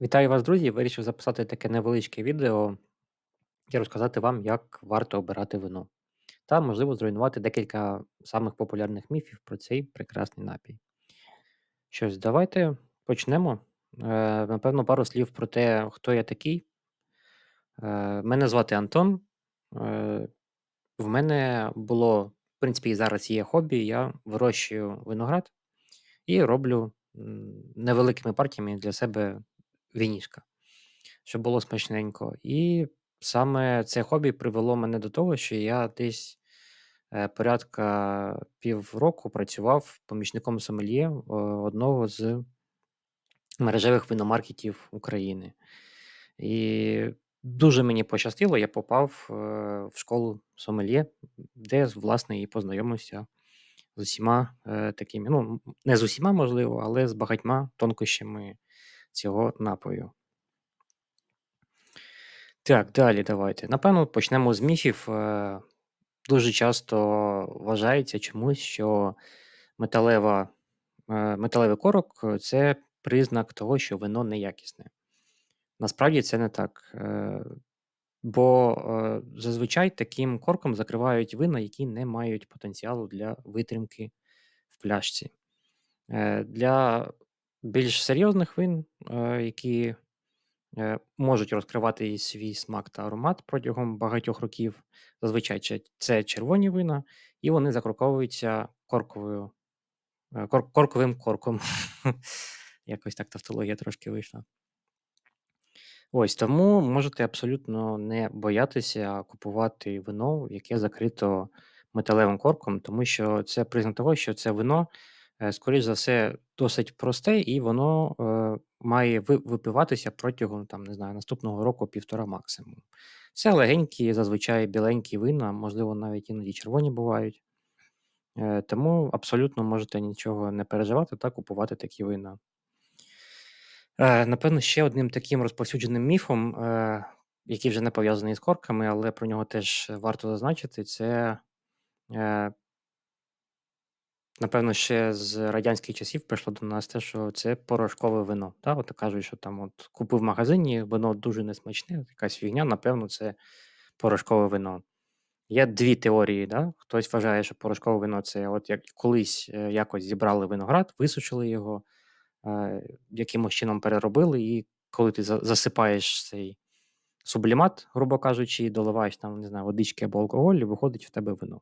Вітаю вас, друзі! Вирішив записати таке невеличке відео і розказати вам, як варто обирати вино, та, можливо, зруйнувати декілька самих популярних міфів про цей прекрасний напій. Що ж, давайте почнемо. Е, напевно, пару слів про те, хто я такий. Е, мене звати Антон. Е, в мене було, в принципі, і зараз є хобі. Я вирощую виноград і роблю невеликими партіями для себе вінішка. щоб було смачненько. І саме це хобі привело мене до того, що я десь е, порядка півроку працював помічником сомельє е, одного з мережевих виномаркетів України. І дуже мені пощастило, я попав е, в школу сомельє, де, власне, і познайомився з усіма е, такими, ну, не з усіма, можливо, але з багатьма тонкощами цього напою. Так, далі давайте. Напевно, почнемо з міфів. Е, Дуже часто вважається чомусь, що металева, е, металевий корок е, це признак того, що вино неякісне. Насправді це не так. Бо зазвичай таким корком закривають вина, які не мають потенціалу для витримки в пляшці. Для більш серйозних вин, е, які Е, можуть розкривати свій смак та аромат протягом багатьох років. Зазвичай це червоні вина, і вони закроковуються корковою, е, кор, корковим корком. Якось так тавтологія трошки вийшла. Ось тому можете абсолютно не боятися купувати вино, яке закрито металевим корком, тому що це признак того, що це вино, скоріш за все, досить просте, і воно е, має ви- випиватися протягом там, не знаю, наступного року півтора максимум. Це легенькі, зазвичай біленькі вина, можливо, навіть іноді червоні бувають. Е, Тому абсолютно можете нічого не переживати та купувати такі вина. Е, Напевно, ще одним таким розповсюдженим міфом, е, який вже не пов'язаний з корками, але про нього теж варто зазначити, це, е, напевно, ще з радянських часів прийшло до нас те, що це порошкове вино. Та? От кажуть, що там от купив в магазині, вино дуже несмачне, якась фігня, напевно, це порошкове вино. Є дві теорії. Да? Хтось вважає, що порошкове вино це от як колись е, якось зібрали виноград, висушили його, е, якимось чином переробили, і коли ти за- засипаєш цей сублімат, грубо кажучи, і доливаєш там, не знаю, водички або алкоголь, і виходить в тебе вино.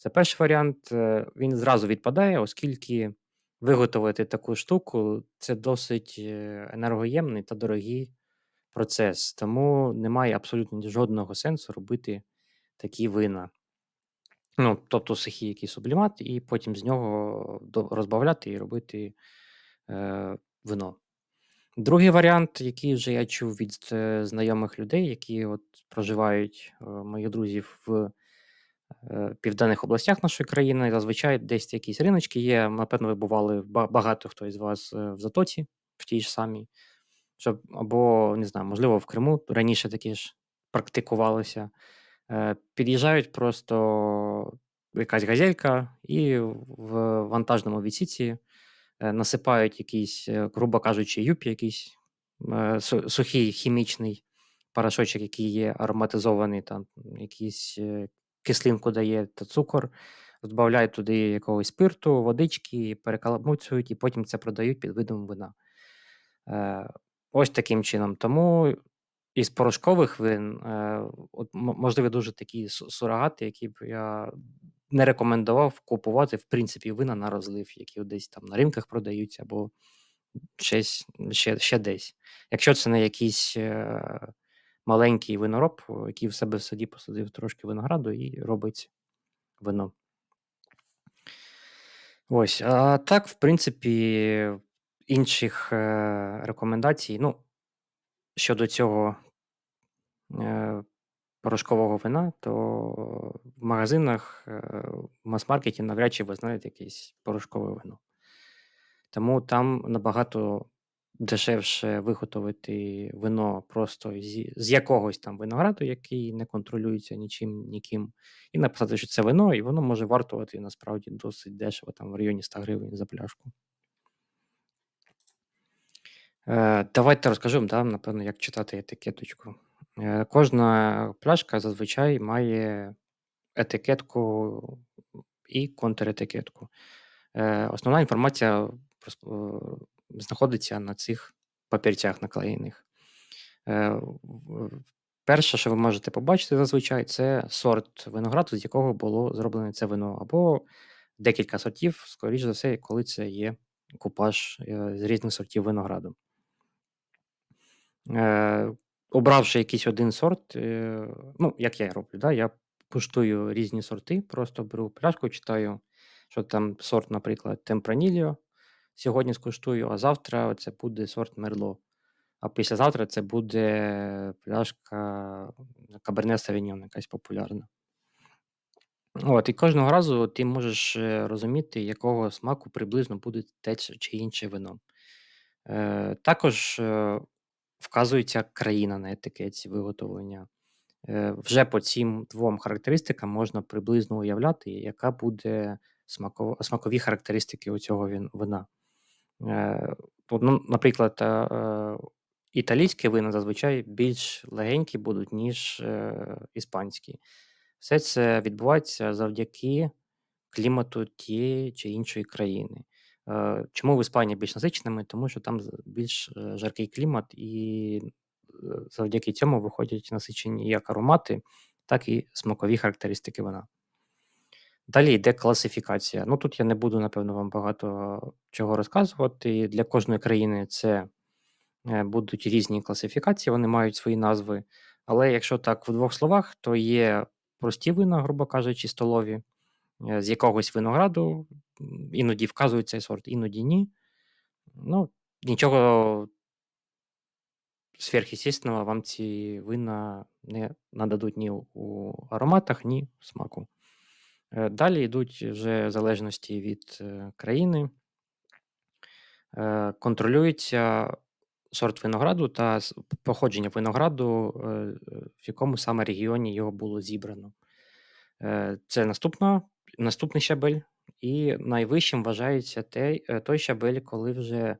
Це перший варіант. е, Він зразу відпадає, оскільки виготовити таку штуку це досить е, енергоємний та дорогий процес. Тому немає абсолютно жодного сенсу робити такі вина. Ну, тобто сухий якийсь сублімат, і потім з нього розбавляти і робити е, вино. Другий варіант, який вже я чув від е, знайомих людей, які от проживають е, моїх друзів в південних областях нашої країни, зазвичай десь якісь риночки є. Напевно, ви бували багато хто із вас е, в Затоці, в тій ж самій, щоб або не знаю, можливо, в Криму раніше такі ж практикувалося. Е, Під'їжджають просто якась газелька, і в вантажному відсіці е, насипають якийсь, е, грубо кажучи, юпі, якийсь е, сухий хімічний порошочок, який є ароматизований, там якийсь е, кислинку дає та цукор, додають туди якогось спирту, водички, перекаламуцюють, і потім це продають під видом вина. Е, Ось таким чином. Тому із порошкових вин, е, от, можливо, дуже такі сурогати, які б я не рекомендував купувати, в принципі, вина на розлив, які десь там на ринках продаються, або щось, ще, ще десь. Якщо це не якийсь е, маленький винороб, який в себе в саді посадив трошки винограду і робить вино. Ось, а так, в принципі, інших е, рекомендацій, ну, щодо цього е, порошкового вина, то в магазинах, е, в мас-маркеті навряд чи ви знаєте якесь порошкове вино. Тому там набагато дешевше виготовити вино просто зі, з якогось там винограду, який не контролюється нічим, ніким, і написати, що це вино, і воно може вартувати насправді досить дешево, там в районі 100 гривень за пляшку. Е, давайте розкажу, да, напевно, як читати етикеточку. Е, кожна пляшка зазвичай має етикетку і контретикетку. Е, основна інформація е, знаходиться на цих папірцях наклеєних. Е, перше, що ви можете побачити зазвичай, це сорт винограду, з якого було зроблене це вино, або декілька сортів, скоріш за все, коли це є купаж, е, з різних сортів винограду. Е, обравши якийсь один сорт, ну, як я роблю, да, я куштую різні сорти, просто беру пляшку, читаю, що там сорт, наприклад, Темпранільо. Сьогодні скуштую, а завтра це буде сорт Мерло. А післязавтра це буде пляшка Каберне Савіньон, якась популярна. От, і кожного разу ти можеш е, розуміти, якого смаку приблизно буде те чи інше вино. Е, також е, вказується країна на етикетці виготовлення. Е, вже по цим двом характеристикам можна приблизно уявляти, яка буде смаков... смакові характеристики у цього вина. Е, ну, наприклад, е, е, італійські вина зазвичай більш легенькі будуть, ніж іспанські. Все це відбувається завдяки клімату тієї чи іншої країни. Чому в Іспанії більш насиченими? Тому що там більш жаркий клімат, і завдяки цьому виходять насичені як аромати, так і смакові характеристики вина. Далі йде класифікація. Ну тут я не буду, напевно, вам багато чого розказувати. Для кожної країни це будуть різні класифікації, вони мають свої назви. Але якщо так в двох словах, то є прості вина, грубо кажучи, столові. Е, з якогось винограду, іноді вказують цей сорт, іноді ні. Ну, нічого сверхъестественного вам ці вина не нададуть ні у ароматах, ні в смаку. Е, далі йдуть вже залежності від е, країни, контролюється сорт винограду та походження винограду, в якому саме регіоні його було зібрано. Це наступна наступний щабель, і найвищим вважається той, е, щабель, коли вже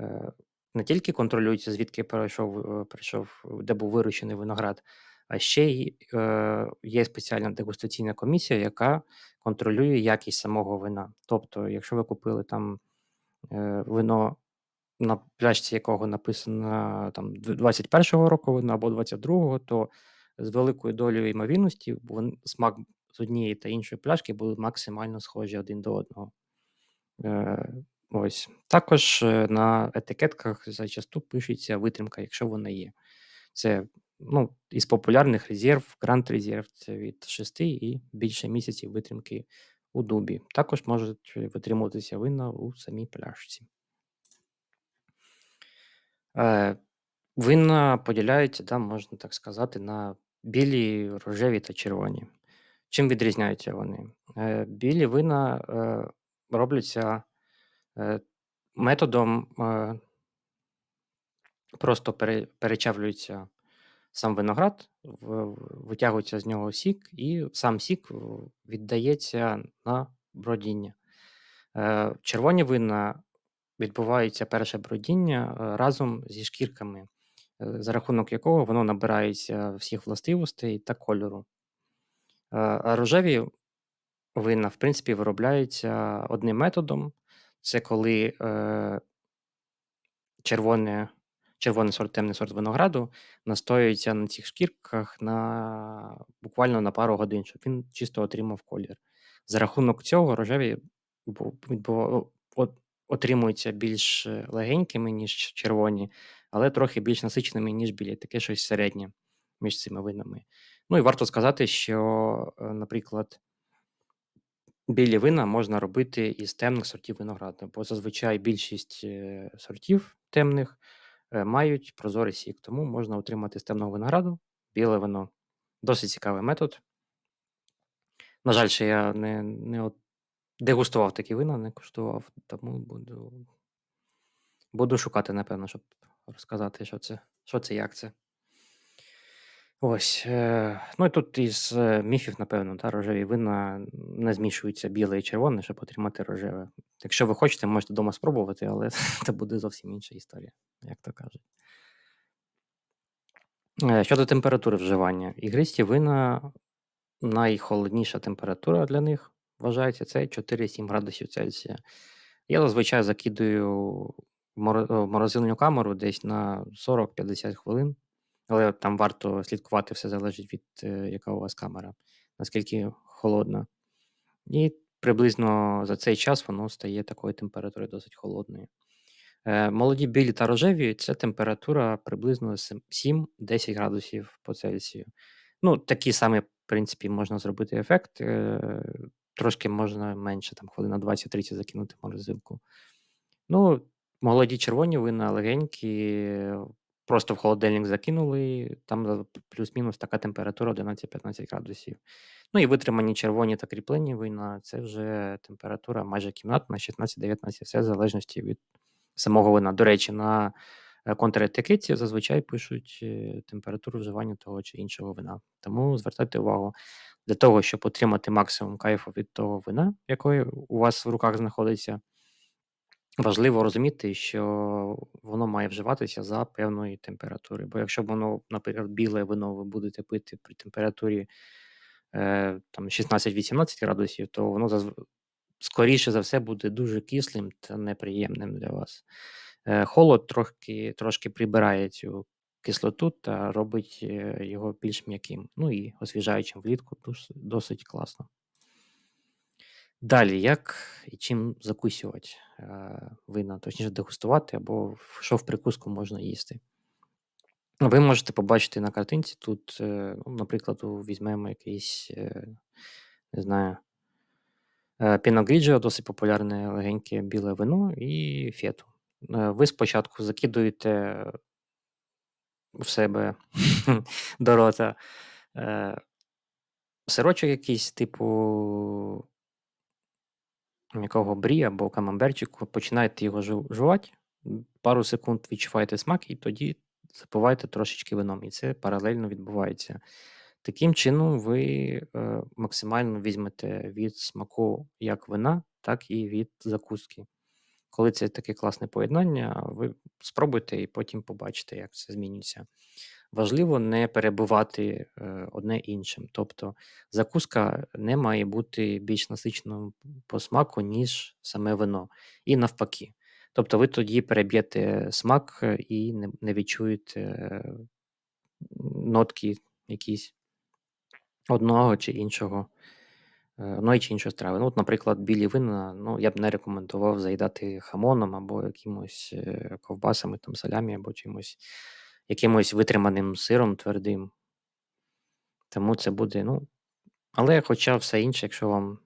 е, не тільки контролюється, звідки перейшов, е, прийшов, де був вирощений виноград, а ще й е, є спеціальна дегустаційна комісія, яка контролює якість самого вина. Тобто, якщо ви купили там е, вино, на пляшці якого написано там 21-го року вина або 22-го, то з великою долею ймовірності смак з однієї та іншої пляшки були максимально схожі один до одного. Е, ось. Також е, на етикетках зачасту пишеться витримка, якщо вона є. Це ну, із популярних резерв, Grand Reserve це від 6 і більше місяців витримки у дубі. Також можуть витримуватися вина у самій пляшці. Е, Вина поділяються, да, можна так сказати, на білі, рожеві та червоні. Чим відрізняються вони? Е, білі вина е, робляться е, методом, просто перечавлюється сам виноград, витягується з нього сік, і сам сік віддається на бродіння. Червоні вина відбувається перше бродіння разом зі шкірками, за рахунок якого воно набирається всіх властивостей та кольору. А рожеві вина, в принципі, виробляються одним методом. Це коли е, червоне, червоний сорт, темний сорт винограду настоюється на цих шкірках на буквально на пару годин, щоб він чисто отримав колір. За рахунок цього рожеві отримуються більш легенькими, ніж червоні, але трохи більш насиченими, ніж білі, таке щось середнє між цими винами. Ну і варто сказати, що, е, наприклад, білі вина можна робити із темних сортів винограду, бо зазвичай більшість е, сортів темних е, мають прозорий сік, тому можна отримати з темного винограду біле вино. Досить цікавий метод. На жаль, ще я не не от дегустував такі вина, не куштував, тому буду буду шукати, напевно, щоб розказати, що це, що це, як це. Ось, е, ну і тут із е, міфів, напевно, та, рожеві вина не змішуються біле і червоне, щоб отримати рожеве. Якщо ви хочете, можете вдома спробувати, але це буде зовсім інша історія, як то кажуть. Е, Щодо температури вживання, ігристі вина найхолодніша температура для них вважається це 4-7 градусів Цельсія. Я зазвичай закидую в моро- в морозильну камеру десь на 40-50 хвилин, але там варто слідкувати, все залежить від е, яка у вас камера, наскільки холодна. І приблизно за цей час воно стає такою температурою досить холодною. Е, Молоді білі та рожеві це температура приблизно 7-10 градусів по Цельсію. Ну, такий самий, в принципі, можна зробити ефект. е, Трошки можна менше, там хвилин на 20-30 закинути морозилку. Ну, молоді червоні вина легенькі, просто в холодильник закинули, там за- плюс-мінус така температура 11-15 градусів. Ну і витримані червоні та кріплені вина це вже температура майже кімнатна, 16-19, все в залежності від самого вина. До речі, на е, контретикеті зазвичай пишуть е, температуру вживання того чи іншого вина. Тому звертайте увагу для того, щоб отримати максимум кайфу від того вина, яке у вас в руках знаходиться. Важливо розуміти, що воно має вживатися за певної температури. Бо якщо воно, наприклад, біле вино ви будете пити при температурі е, там 16-18 градусів, то воно скоріше за все буде дуже кислим та неприємним для вас. Е, холод трошки, трошки прибирає цю кислоту та робить е, його більш м'яким. Ну і освіжаючим влітку дос- досить класно. Далі, як і чим закусювати е, вина, точніше дегустувати, або що в прикуску можна їсти. Ви можете побачити на картинці тут, е, ну, наприклад, візьмемо якийсь, е, не знаю, Grigio, досить популярне легеньке біле вино і фету. Ви спочатку закидуєте в себе до рота сирочок якийсь, типу м'якого брі або камамберчику, починаєте його жувати, пару секунд відчуваєте смак, і тоді запиваєте трошечки вином. І це паралельно відбувається. Таким чином, ви е, максимально візьмете від смаку як вина, так і від закуски. Коли це таке класне поєднання, ви спробуйте і потім побачите, як це змінюється. Важливо не перебивати е, одне іншим. Тобто закуска не має бути більш насиченою по смаку, ніж саме вино. І навпаки. Тобто ви тоді переб'єте смак е, і не, відчуєте е, нотки якісь одного чи іншого, е, одної чи іншої страви. Ну, от, наприклад, білі вина, ну, я б не рекомендував заїдати хамоном або якимось ковбасами, там, салямі, або чимось, якимось витриманим сиром твердим. Тому це буде, ну. Але хоча все інше, якщо вам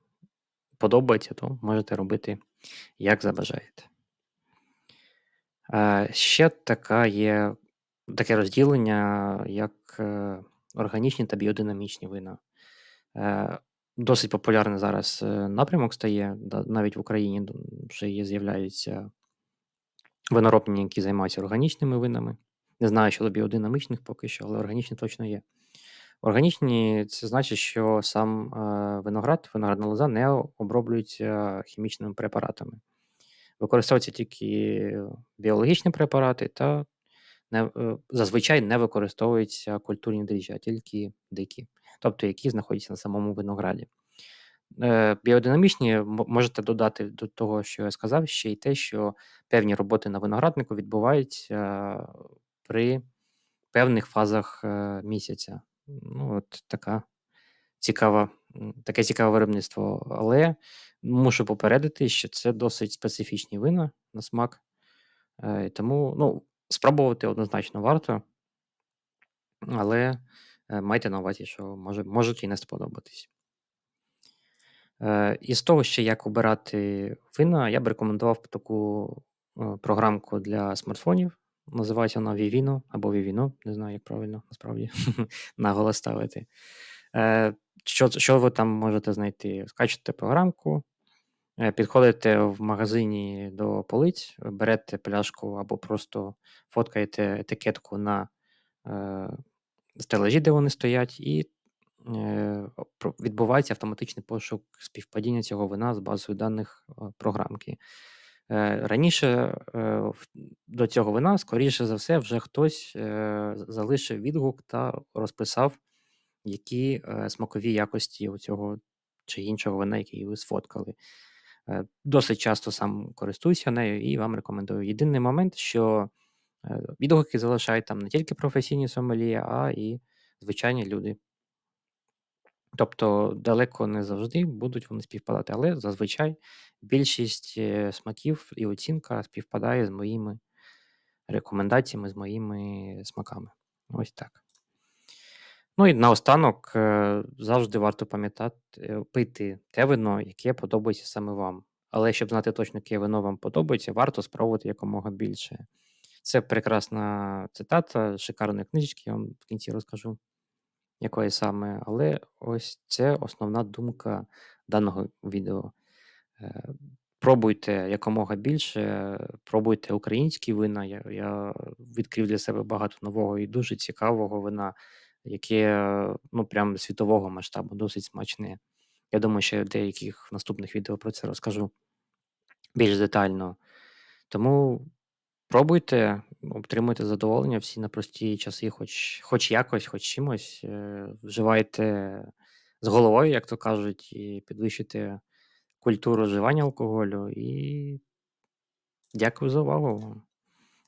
подобається, то можете робити як забажаєте. Е, Ще така є таке розділення, як е, органічні та біодинамічні вина. Е, Досить популярний зараз напрямок стає, навіть в Україні вже є, з'являються виноробні, які займаються органічними винами. Не знаю щодо біодинамічних поки що, але органічні точно є. Органічні це значить, що сам е, виноград, виноградна лоза не оброблюється хімічними препаратами. Використовуються тільки біологічні препарати та не, е, зазвичай не використовуються культурні дріжджі, а тільки дикі, тобто які знаходяться на самому винограді. Е, Біодинамічні можете додати до того, що я сказав, ще й те, що певні роботи на винограднику відбуваються е, при певних фазах е, місяця. Ну, от така цікава, таке цікаве виробництво. Але мушу попередити, що це досить специфічні вина на смак. Е, Тому ну, спробувати однозначно варто, але е, майте на увазі, що може, можуть і не сподобатись. Е, Із того, ще як обирати вина, я б рекомендував таку програмку для смартфонів. Називається вона Vivino або Vivino, не знаю, як правильно насправді наголос ставити. Е, Що, що ви там можете знайти? Скачете програмку, е, підходите в магазині до полиць, берете пляшку або просто фоткаєте етикетку на е, стелажі, де вони стоять, і е, відбувається автоматичний пошук співпадіння цього вина з базою даних е, програмки. Е, Раніше е, до цього вина, скоріше за все, вже хтось е, залишив відгук та розписав, які смакові якості у цього чи іншого вина, який ви сфоткали. Досить часто сам користуюся нею і вам рекомендую. Єдиний момент, що відгуки залишають там не тільки професійні сомельє, а і звичайні люди. Тобто далеко не завжди будуть вони співпадати, але зазвичай більшість е, смаків і оцінка співпадає з моїми рекомендаціями, з моїми смаками. Ось так. Ну і наостанок е, завжди варто пам'ятати е, пити те вино, яке подобається саме вам. Але щоб знати точно, яке вино вам подобається, варто спробувати якомога більше. Це прекрасна цитата шикарної книжечки, я вам в кінці розкажу, якої саме. Але ось це основна думка даного відео. Е, Пробуйте якомога більше, пробуйте українські вина. Я, я відкрив для себе багато нового і дуже цікавого вина, яке ну прям світового масштабу, досить смачне. Я думаю, що в деяких наступних відео про це розкажу більш детально. Тому пробуйте, отримуйте задоволення всі на прості часи, хоч, хоч якось, хоч чимось. Е, Вживайте з головою, як то кажуть, і підвищуйте культуру вживання алкоголю. І дякую за увагу.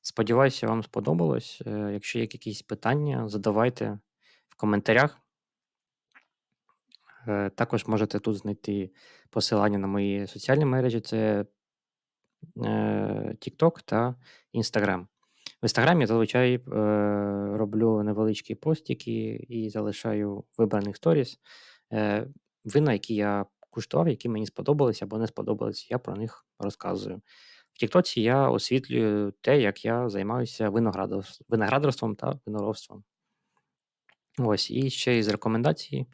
Сподіваюся, вам сподобалось. Е, Якщо є якісь питання, задавайте в коментарях. Е, Також можете тут знайти посилання на мої соціальні мережі: це е, TikTok та Instagram. В Інстаграмі зазвичай е, роблю невеличкі постики і залишаю вибраних сторіс. Е, Вина, які я куштував, які мені сподобалися або не сподобалися, я про них розказую. В Тіктоці я освітлюю те, як я займаюся виноградарс- виноградарством та виноробством. Ось, і ще із рекомендацій,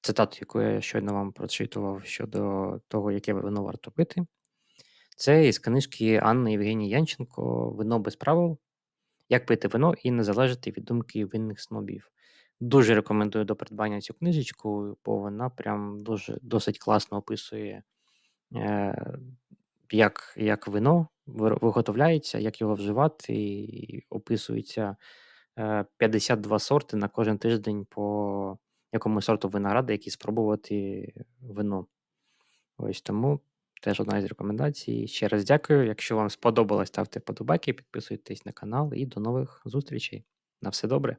цитату, яку я щойно вам прочитував щодо того, яке вино варто пити. Це із книжки Анни Євгенії Янченко Вино без правил. Як пити вино і не залежати від думки винних снобів. Дуже рекомендую до придбання цю книжечку, бо вона прям дуже досить класно описує, е, як, як вино виготовляється, як його вживати, і описується е, 52 сорти на кожен тиждень по якому сорту винограда, які спробувати вино. Ось тому теж одна із рекомендацій. Ще раз дякую. Якщо вам сподобалось, ставте подобайки, підписуйтесь на канал і до нових зустрічей. На все добре.